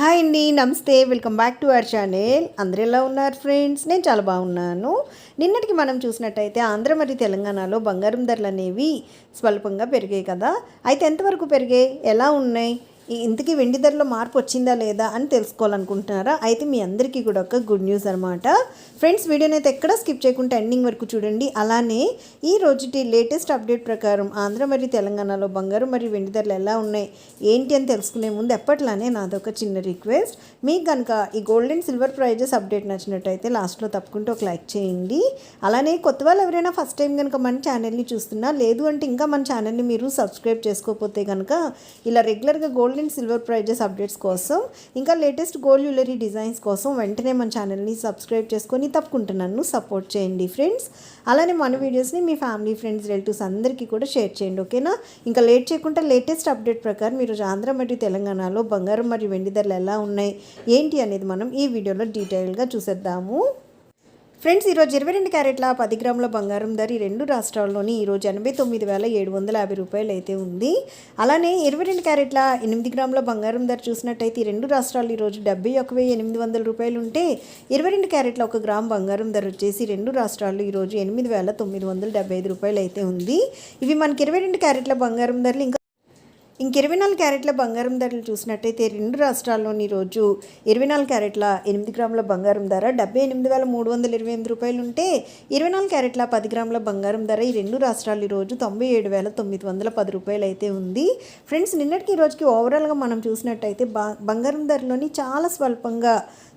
Hi అండి నమస్తే. Welcome back to our channel. అందరు ఎలా ఉన్నారు ఫ్రెండ్స్? నేను చాలా బాగున్నాను. నిన్నటికి మనం చూసినట్టయితే ఆంధ్ర మరియు తెలంగాణలో బంగారం ధరలు అనేవి స్వల్పంగా పెరిగాయి కదా. అయితే ఎంతవరకు పెరిగాయి? ఎలా ఉన్నాయి? ఇంతకీ వెండి ధరలో మార్పు వచ్చిందా లేదా అని తెలుసుకోవాలనుకుంటున్నారా? అయితే మీ అందరికీ కూడా ఒక గుడ్ న్యూస్ అనమాట ఫ్రెండ్స్ వీడియోని అయితే ఎక్కడ స్కిప్ చేయకుండా ఎండింగ్ వరకు చూడండి. అలానే ఈ రోజుటి లేటెస్ట్ అప్డేట్ ప్రకారం ఆంధ్ర మరియు తెలంగాణలో బంగారు మరియు వెండి ధరలు ఎలా ఉన్నాయి ఏంటి అని తెలుసుకునే ముందు ఎప్పట్లానే నాదొక చిన్న రిక్వెస్ట్. మీకు కనుక ఈ gold and silver prizes update నచ్చినట్టయితే లాస్ట్లో తప్పకుండా ఒక లైక్ చేయండి. అలానే కొత్త వాళ్ళు ఎవరైనా ఫస్ట్ టైం కనుక మన ఛానల్ని చూస్తున్నా లేదు అంటే ఇంకా మన ఛానల్ని మీరు సబ్స్క్రైబ్ చేసుకోకపోతే కనుక ఇలా రెగ్యులర్గా gold and silver prizes updates కోసం ఇంకా లేటెస్ట్ గోల్డ్ జ్యువెలరీ డిజైన్స్ కోసం వెంటనే మన ఛానల్ని సబ్స్క్రైబ్ చేసుకొని తప్పకుండా నన్ను సపోర్ట్ చేయండి ఫ్రెండ్స్ అలానే మన వీడియోస్ని మీ ఫ్యామిలీ ఫ్రెండ్స్ రిలేటివ్స్ అందరికీ కూడా షేర్ చేయండి ఓకేనా ఇంకా లేట్ చేయకుండా లేటెస్ట్ అప్డేట్ ప్రకారం మీరు ఆంధ్ర మరియు తెలంగాణలో బంగారం మరియు వెండి ధరలు ఎలా ఉన్నాయి ఏంటి అనేది మనం ఈ వీడియోలో డీటెయిల్గా చూసేద్దాము. ఫ్రెండ్స్ ఈరోజు ఇరవై రెండు క్యారెట్ల పది గ్రాముల బంగారం ధర ఈ రెండు రాష్ట్రాల్లోని ఈరోజు ఎనభై తొమ్మిది వేల ఏడు వందల యాభై రూపాయలు అయితే ఉంది. అలానే ఇరవై రెండు క్యారెట్ల ఎనిమిది గ్రాముల బంగారం ధర చూసినట్టయితే ఈ రెండు రాష్ట్రాలు ఈరోజు డెబ్బై ఒక వెయ్యి ఎనిమిది వందల రూపాయలు ఉంటే ఇరవై రెండు క్యారెట్ల ఒక గ్రామ్ బంగారం ధర వచ్చేసి రెండు రాష్ట్రాలు ఈరోజు ఎనిమిది వేల తొమ్మిది వందల డెబ్బై ఐదు రూపాయలు అయితే ఉంది. ఇవి మనకి ఇరవై రెండు క్యారెట్ల బంగారం ధరలు ఇంకా ఇంక ఇరవై నాలుగు క్యారెట్ల బంగారం ధరలు చూసినట్టయితే రెండు రాష్ట్రాల్లోని రోజు ఇరవై నాలుగు క్యారెట్ల ఎనిమిది గ్రాముల బంగారం ధర డెబ్బై ఎనిమిది వేల మూడు వందల ఇరవై ఎనిమిది రూపాయలు ఉంటే ఇరవై నాలుగు క్యారెట్ల పది గ్రాముల బంగారం ధర ఈ రెండు రాష్ట్రాలు ఈరోజు తొంభై ఏడు వేల తొమ్మిది వందల పది రూపాయలు అయితే ఉంది. ఫ్రెండ్స్ నిన్నటికి ఈ రోజుకి ఓవరాల్గా మనం చూసినట్టయితే బా బంగారం ధరలోని చాలా స్వల్పంగా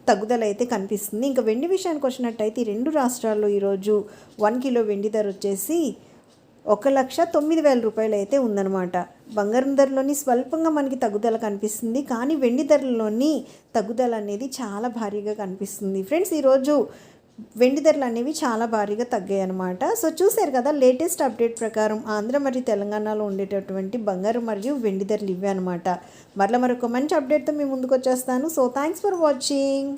తగ్గుదల అయితే కనిపిస్తుంది. ఇంకా వెండి విషయానికి వచ్చినట్టయితే ఈ రెండు రాష్ట్రాల్లో ఈరోజు వన్ కిలో వెండి ధర వచ్చేసి ఒక లక్ష తొమ్మిది వేల రూపాయలు అయితే ఉందన్నమాట. బంగారం ధరలోని స్వల్పంగా మనకి తగ్గుదల కనిపిస్తుంది. కానీ వెండి ధరలోని తగ్గుదల అనేది చాలా భారీగా కనిపిస్తుంది. ఫ్రెండ్స్ ఈరోజు వెండి ధరలు అనేవి చాలా భారీగా తగ్గాయి అనమాట సో చూశారు కదా లేటెస్ట్ అప్డేట్ ప్రకారం ఆంధ్ర మరియు తెలంగాణలో ఉండేటటువంటి బంగారం మరియు వెండి ధరలు ఇవే అనమాట మరలా మరొక మంచి అప్డేట్తో మేము ముందుకు వచ్చేస్తాను. So thanks for watching